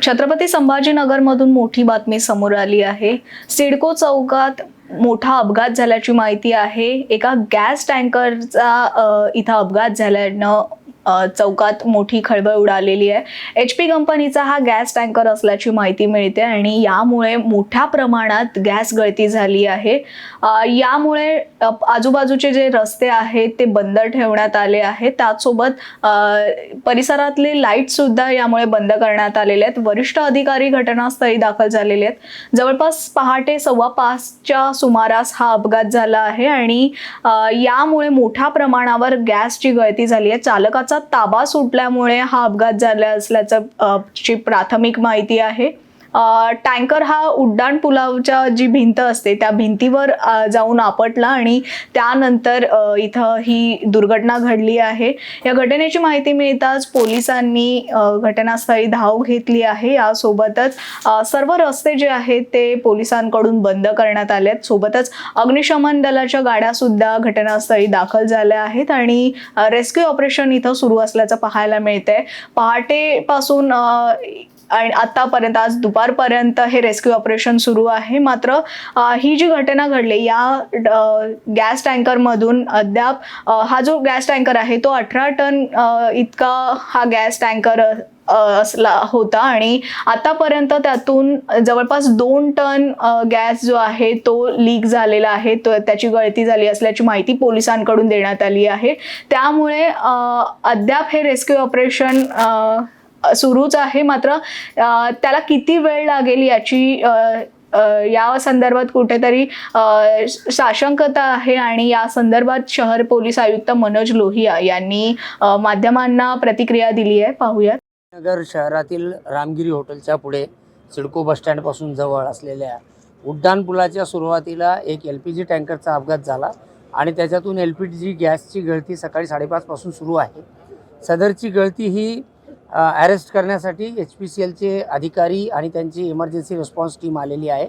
छत्रपती संभाजीनगरमधून मोठी बातमी समोर आली आहे. सिडको चौकात मोठा अपघात झाल्याची माहिती आहे. एका गॅस टँकरचा इथं अपघात झाल्यानं चौकात मोठी खळबळ उडालेली आहे. एच पी कंपनीचा हा गॅस टँकर असल्याची माहिती मिळते आणि यामुळे मोठ्या प्रमाणात गॅस गळती झाली आहे. यामुळे आजूबाजूचे जे रस्ते आहेत ते बंद ठेवण्यात आले आहेत. त्याचसोबत परिसरातले लाईटसुद्धा यामुळे बंद करण्यात आलेले आहेत. वरिष्ठ अधिकारी घटनास्थळी दाखल झालेले आहेत. जवळपास पहाटे सव्वा पाचच्या सुमारास हा अपघात झाला आहे आणि यामुळे मोठ्या प्रमाणावर गॅसची गळती झाली आहे. चालकाचा ताबा सुटल्यामुळे हा अपघात झाला असल्याचं ची प्राथमिक माहिती आहे. टँकर हा उड्डाण पुलावच्या जी भिंत असते त्या भिंतीवर जाऊन आपटला आणि त्यानंतर इथं ही दुर्घटना घडली आहे. या घटनेची माहिती मिळताच पोलिसांनी घटनास्थळी धाव घेतली आहे. यासोबतच सर्व रस्ते जे आहेत ते पोलिसांकडून बंद करण्यात आले आहेत. सोबतच अग्निशमन दलाच्या गाड्या सुद्धा घटनास्थळी दाखल झाल्या आहेत आणि रेस्क्यू ऑपरेशन इथं सुरू असल्याचं पाहायला मिळतंय. पहाटेपासून आणि आतापर्यंत आज दुपारपर्यंत हे रेस्क्यू ऑपरेशन सुरू आहे. मात्र ही जी घटना घडली या गॅस टँकरमधून अद्याप हा जो गॅस टँकर आहे तो अठरा टन इतका हा गॅस टँकर असला होता. आणि आतापर्यंत त्यातून जवळपास दोन टन गॅस जो आहे तो लीक झालेला आहे. तो त्याची गळती झाली असल्याची माहिती पोलिसांकडून देण्यात आली आहे. त्यामुळे अद्याप हे रेस्क्यू ऑपरेशन सुरूच आहे. मात्र त्याला किती वेळ लागेल याची या संदर्भात कुठेतरी साशंकता आहे आणि या संदर्भात शहर पोलीस आयुक्त मनोज लोहिया यांनी माध्यमांना प्रतिक्रिया दिली आहे. पाहूयात. नगर शहरातील रामगिरी हॉटेलच्या पुढे सिडको बसस्टँडपासून जवळ असलेल्या उड्डाणपुलाच्या सुरुवातीला एक एल पी जी टँकरचा अपघात झाला आणि त्याच्यातून एल पी जी गॅसची गळती सकाळी साडेपाचपासून सुरू आहे. सदरची गळती ही अरेस्ट करण्यासाठी एच पी सी एलचे अधिकारी आणि त्यांची इमर्जन्सी रिस्पॉन्स टीम आलेली आहे.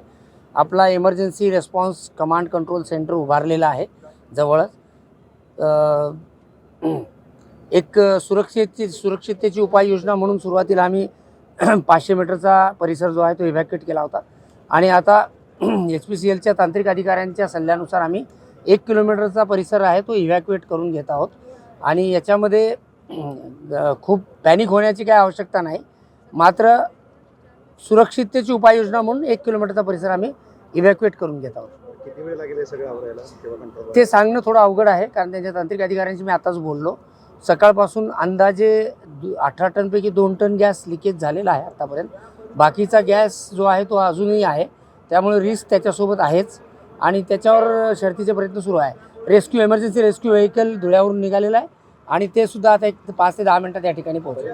आपला emergency response command control centre उभारलेला आहे जवळच. एक सुरक्षेची सुरक्षिततेची उपाययोजना म्हणून सुरुवातीला आम्ही पाचशे मीटरचा परिसर जो आहे तो इव्हॅक्युएट केला होता. आणि आता एच पी सी एलच्या तांत्रिक अधिकाऱ्यांच्या सल्ल्यानुसार आम्ही एक किलोमीटरचा परिसर आहे तो इव्हॅक्युएट करून घेत आहोत. आणि याच्यामध्ये खूप पॅनिक होण्याची काय आवश्यकता नाही. मात्र सुरक्षिततेची उपाययोजना म्हणून एक किलोमीटरचा परिसर आम्ही इव्हॅक्युएट करून घेत आहोत. किती वेळ लागेल सगळं आवरायला? ते सांगणं थोडं अवघड आहे कारण त्यांच्या तांत्रिक अधिकाऱ्यांशी मी आताच बोललो. सकाळपासून अंदाजे दु- अठरा टनपैकी दोन टन गॅस लिकेज झालेला आहे आतापर्यंत. बाकीचा गॅस जो आहे तो अजूनही आहे. त्यामुळे रिस्क त्याच्यासोबत आहेच. आणि त्याच्यावर शर्तीचे प्रयत्न सुरू आहे. रेस्क्यू एमर्जन्सी रेस्क्यू व्हेकल धुळ्यावरून निघालेलं आहे. आणि ते सुद्धा आता एक पाच ते दहा मिनिटात या ठिकाणी पोहोचेल.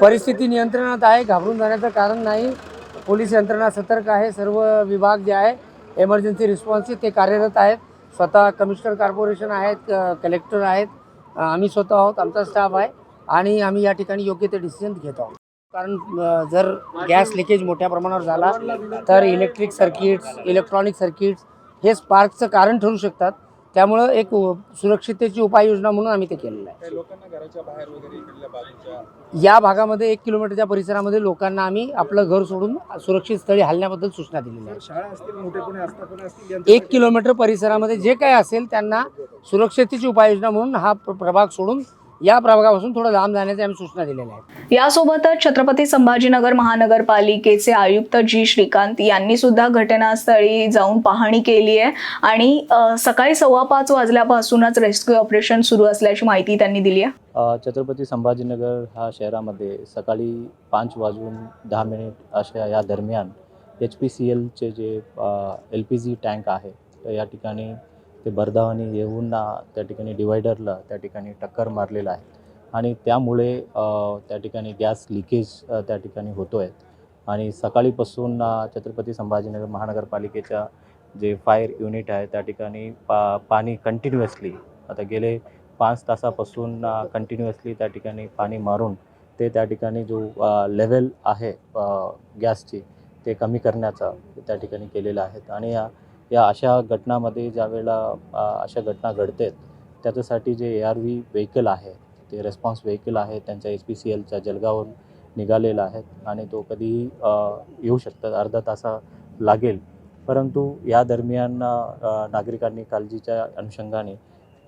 परिस्थिती नियंत्रणात आहे घाबरून जाण्याचं कारण नाही. पोलीस यंत्रणा सतर्क आहे सर्व विभाग जे आहे एमर्जन्सी रिस्पॉन्सचे ते कार्यरत आहेत. स्वतः कमिशनर कॉर्पोरेशन आहेत कलेक्टर आहेत. आम्ही स्वतः आहोत आमचा स्टाफ आहे. आणि आम्ही या ठिकाणी योग्य ते डिसिजन घेत आहोत. कारण जर गॅस लिकेज मोठ्या प्रमाणावर झाला तर इलेक्ट्रिक सर्किट्स इलेक्ट्रॉनिक सर्किट्स हे स्पार्कचं कारण ठरू शकतात. त्यामुळं एक सुरक्षिततेची उपाययोजना म्हणून आम्ही ते केलेलं आहे. या भागामध्ये एक किलोमीटरच्या परिसरामध्ये लोकांना आम्ही आपलं घर सोडून सुरक्षित स्थळी हलण्याबद्दल सूचना असतील यांचं एक किलोमीटर परिसरामध्ये जे काही असेल त्यांना सुरक्षिततेची उपाययोजना म्हणून हा प्र- प्रभाग सोडून या प्रभागापासून थोडं लांब जाण्याची आम्ही सूचना दिलेल्या आहेत. यासोबतच छत्रपती संभाजीनगर महानगरपालिकेचे आयुक्त जी श्रीकांत यांनी सुद्धा घटनास्थळी जाऊन पाहणी केली आहे. आणि सकाळी सव्वा पाच वाजल्यापासूनच रेस्क्यू ऑपरेशन सुरू असल्याची माहिती त्यांनी दिली आहे. छत्रपती संभाजीनगर ह्या शहरामध्ये सकाळी पाच वाजून दहा मिनिट अशा या दरम्यान एच पी सी एलचे J L P G tank आहे तर या ठिकाणी ते बर्धावानी येऊन ना त्या ठिकाणी डिवायडरला त्या ठिकाणी टक्कर मारलेलं आहे. आणि त्यामुळे त्या ठिकाणी गॅस लिकेज त्या ठिकाणी होतो आहे आणि सकाळीपासून छत्रपती संभाजीनगर महानगरपालिकेच्या जे फायर युनिट आहे त्या ठिकाणी पा पाणी कंटिन्युअसली आता गेले पाच तासापासून कंटिन्युअसली त्या ठिकाणी पाणी मारून ते त्या ठिकाणी जो लेवल आहे गॅसची ते कमी करण्याचा त्या ठिकाणी केलेलं आहे. आणि या अशा घटनामध्ये ज्या वेळेला अशा घटना घडतात त्याच्यासाठी जे ए आर व्ही व्हेकल आहे ते रेस्पॉन्स व्हेकल आहे त्यांच्या एच पी सी एलच्या जलगावरून निघालेला आहे आणि तो कधीही येऊ शकतात अर्धा तासा लागेल. परंतु या दरम्यान नागरिकांनी काळजीच्या अनुषंगाने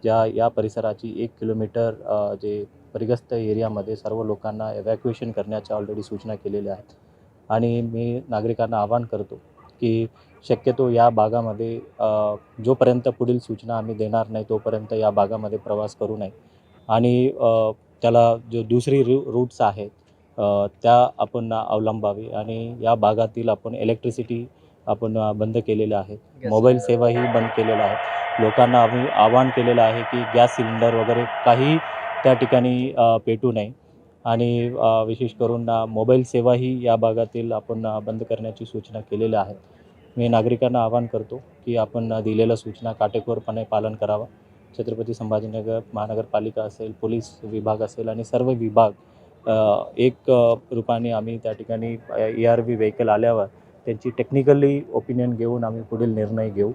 ज्या या परिसराची एक किलोमीटर जे परिग्रस्त एरियामध्ये सर्व लोकांना एव्हॅक्युएशन करण्याच्या ऑलरेडी सूचना केलेल्या आहेत. आणि मी नागरिकांना आवाहन करतो की शक्यतो या भागामध्ये जोपर्यंत पुढील सूचना आम्ही देणार नाही तोपर्यंत या भागामध्ये प्रवास करू नये. आणि त्याला जो दुसरी रू रूट्स आहेत त्या आपण अवलंबावी आणि या भागातील आपण इलेक्ट्रिसिटी आपण बंद केलेल्या आहेत. मोबाईल सेवाही बंद केलेल्या आहेत. लोकांना आम्ही आवाहन केलेलं आहे की गॅस सिलेंडर वगैरे काही त्या ठिकाणी पेटू नये. आणि विशेष करून मोबाईल सेवाही या भागातील आपण बंद करण्याची सूचना केलेल्या आहेत. मी नागरिकांना आवाहन करतो की आपण दिलेल्या सूचना काटेकोरपणे पालन करावं. छत्रपती संभाजीनगर महानगरपालिका असेल पोलीस विभाग असेल आणि सर्व विभाग एक रूपाने आम्ही त्या ठिकाणी ए आर व्ही व्हेकल आल्यावर त्यांची टेक्निकली ओपिनियन घेऊन आम्ही पुढील निर्णय घेऊ.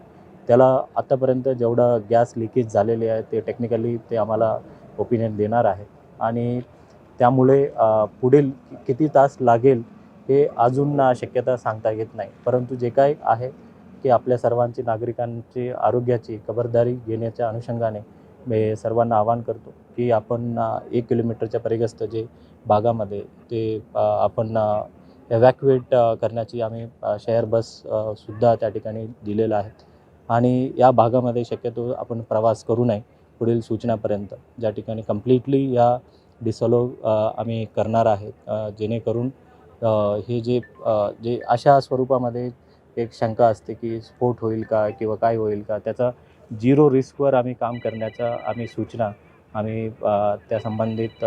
त्याला आत्तापर्यंत जेवढं गॅस लिकेज झालेले आहे ते टेक्निकली ते आम्हाला ओपिनियन देणार आहे. आणि त्यामुळे पुढील किती तास लागेल हे अजून शक्यता सांगता येत नाही. परंतु जे काय आहे की आपल्या सर्वांची नागरिकांची आरोग्याची खबरदारी घेण्याच्या अनुषंगाने मी सर्वांना आवाहन करतो की आपण एक किलोमीटरच्या परिग्रस्त जे भागामध्ये ते आपण एव्हॅक्युएट करण्याची आम्ही शहर बस सुद्धा त्या ठिकाणी दिलेलं आहे. आणि या भागामध्ये शक्यतो आपण प्रवास करू नये पुढील सूचनापर्यंत. ज्या ठिकाणी कम्प्लिटली या डिसलो आम्ही करणार आहेत जेणेकरून हे जे जे अशा स्वरूपामध्ये एक शंका असते की स्फोट होईल का किंवा काय होईल का त्याचा झिरो रिस्कवर आम्ही काम करण्याचा आम्ही सूचना आम्ही त्या संबंधित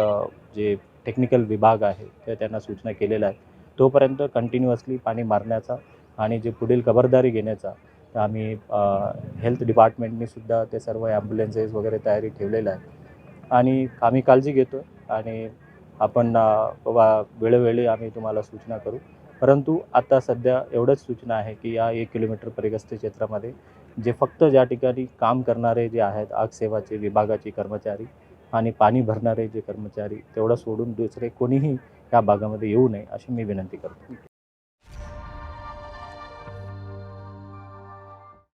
जे टेक्निकल विभाग आहे त्या त्यांना सूचना केलेल्या आहेत. तोपर्यंत कंटिन्युअसली पाणी मारण्याचा आणि जे पुढील खबरदारी घेण्याचा तर आम्ही हेल्थ डिपार्टमेंटनी सुद्धा ते सर्व ॲम्ब्युलन्सेस वगैरे तयारी ठेवलेल्या आहेत. आणि आम्ही काळजी घेतो आणि आपण वा वेळोवेळी आम्ही तुम्हाला सूचना करू. परंतु आता सध्या एवढंच सूचना आहे की या एक किलोमीटर परिग्रस्त क्षेत्रामध्ये जे फक्त ज्या ठिकाणी काम करणारे जे आहेत आग सेवाचे विभागाचे कर्मचारी आणि पाणी भरणारे जे कर्मचारी तेवढं सोडून दुसरे कोणीही या भागामध्ये येऊ नये अशी मी विनंती करतो.